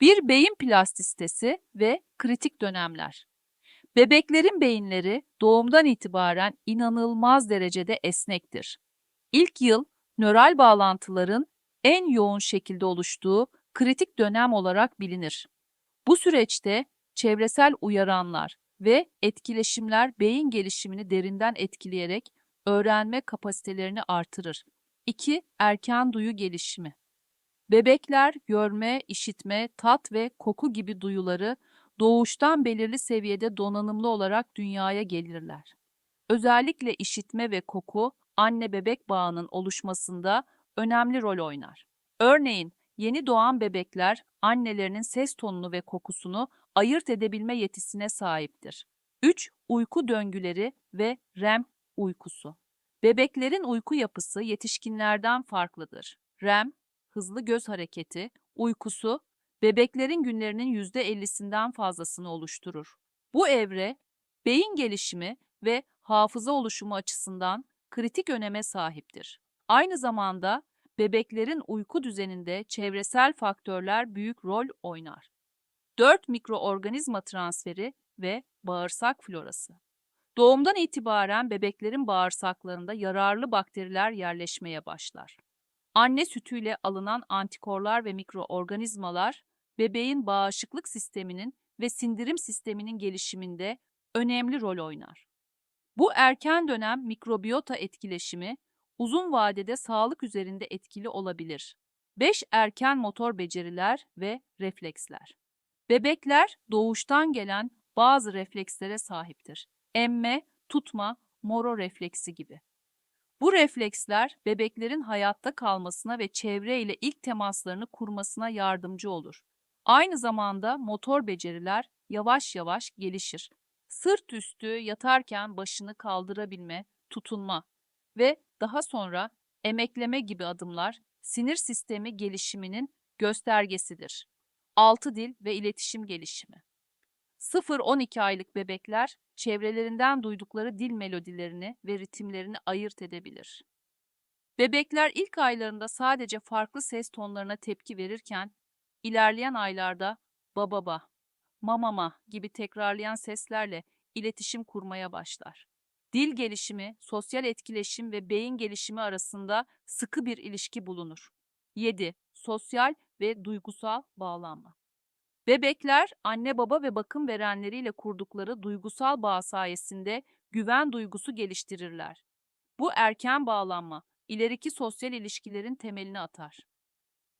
Bir beyin plastisitesi ve kritik dönemler. Bebeklerin beyinleri doğumdan itibaren inanılmaz derecede esnektir. İlk yıl nöral bağlantıların en yoğun şekilde oluştuğu kritik dönem olarak bilinir. Bu süreçte çevresel uyaranlar ve etkileşimler beyin gelişimini derinden etkileyerek öğrenme kapasitelerini artırır. 2. Erken duyu gelişimi. Bebekler görme, işitme, tat ve koku gibi duyuları doğuştan belirli seviyede donanımlı olarak dünyaya gelirler. Özellikle işitme ve koku anne bebek bağının oluşmasında önemli rol oynar. Örneğin yeni doğan bebekler annelerinin ses tonunu ve kokusunu ayırt edebilme yetisine sahiptir. 3. Uyku döngüleri ve REM uykusu. Bebeklerin uyku yapısı yetişkinlerden farklıdır. REM, hızlı göz hareketi, uykusu bebeklerin günlerinin %50'sinden fazlasını oluşturur. Bu evre beyin gelişimi ve hafıza oluşumu açısından kritik öneme sahiptir. Aynı zamanda bebeklerin uyku düzeninde çevresel faktörler büyük rol oynar. 4 mikroorganizma transferi ve bağırsak florası. Doğumdan itibaren bebeklerin bağırsaklarında yararlı bakteriler yerleşmeye başlar. Anne sütüyle alınan antikorlar ve mikroorganizmalar bebeğin bağışıklık sisteminin ve sindirim sisteminin gelişiminde önemli rol oynar. Bu erken dönem mikrobiyota etkileşimi uzun vadede sağlık üzerinde etkili olabilir. 5 erken motor beceriler ve refleksler. Bebekler doğuştan gelen bazı reflekslere sahiptir. Emme, tutma, moro refleksi gibi. Bu refleksler bebeklerin hayatta kalmasına ve çevre ile ilk temaslarını kurmasına yardımcı olur. Aynı zamanda motor beceriler yavaş yavaş gelişir. Sırt üstü yatarken başını kaldırabilme, tutunma ve daha sonra emekleme gibi adımlar sinir sistemi gelişiminin göstergesidir. 6 dil ve iletişim gelişimi. 0-12 aylık bebekler çevrelerinden duydukları dil melodilerini ve ritimlerini ayırt edebilir. Bebekler ilk aylarında sadece farklı ses tonlarına tepki verirken, ilerleyen aylarda bababa, mamama gibi tekrarlayan seslerle iletişim kurmaya başlar. Dil gelişimi, sosyal etkileşim ve beyin gelişimi arasında sıkı bir ilişki bulunur. 7. Sosyal ve duygusal bağlanma. Bebekler anne baba ve bakım verenleriyle kurdukları duygusal bağ sayesinde güven duygusu geliştirirler. Bu erken bağlanma ileriki sosyal ilişkilerin temelini atar.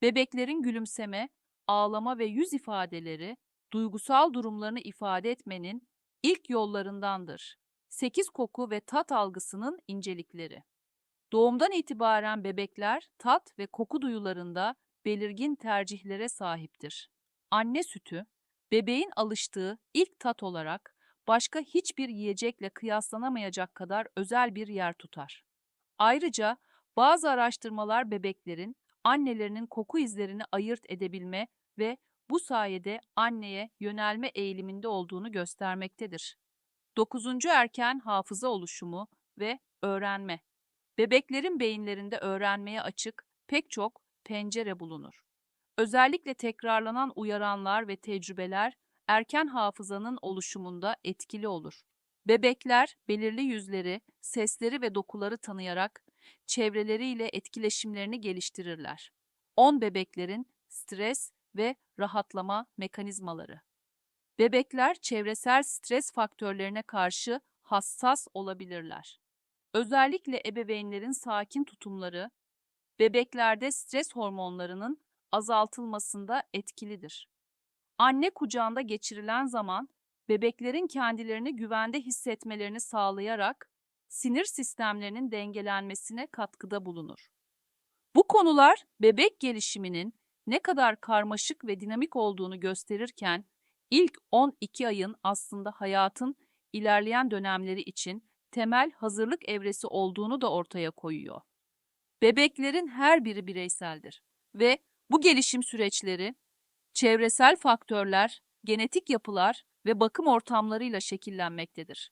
Bebeklerin gülümseme, ağlama ve yüz ifadeleri duygusal durumlarını ifade etmenin ilk yollarındandır. 8 koku ve tat algısının incelikleri. Doğumdan itibaren bebekler tat ve koku duyularında belirgin tercihlere sahiptir. Anne sütü, bebeğin alıştığı ilk tat olarak başka hiçbir yiyecekle kıyaslanamayacak kadar özel bir yer tutar. Ayrıca bazı araştırmalar bebeklerin annelerinin koku izlerini ayırt edebilme ve bu sayede anneye yönelme eğiliminde olduğunu göstermektedir. 9. erken hafıza oluşumu ve öğrenme. Bebeklerin beyinlerinde öğrenmeye açık pek çok pencere bulunur. Özellikle tekrarlanan uyaranlar ve tecrübeler erken hafızanın oluşumunda etkili olur. Bebekler belirli yüzleri, sesleri ve dokuları tanıyarak çevreleriyle etkileşimlerini geliştirirler. 10 bebeklerin stres ve rahatlama mekanizmaları. Bebekler çevresel stres faktörlerine karşı hassas olabilirler. Özellikle ebeveynlerin sakin tutumları bebeklerde stres hormonlarının azaltılmasında etkilidir. Anne kucağında geçirilen zaman bebeklerin kendilerini güvende hissetmelerini sağlayarak sinir sistemlerinin dengelenmesine katkıda bulunur. Bu konular bebek gelişiminin ne kadar karmaşık ve dinamik olduğunu gösterirken ilk 12 ayın aslında hayatın ilerleyen dönemleri için temel hazırlık evresi olduğunu da ortaya koyuyor. Bebeklerin her biri bireyseldir ve bu gelişim süreçleri çevresel faktörler, genetik yapılar ve bakım ortamlarıyla şekillenmektedir.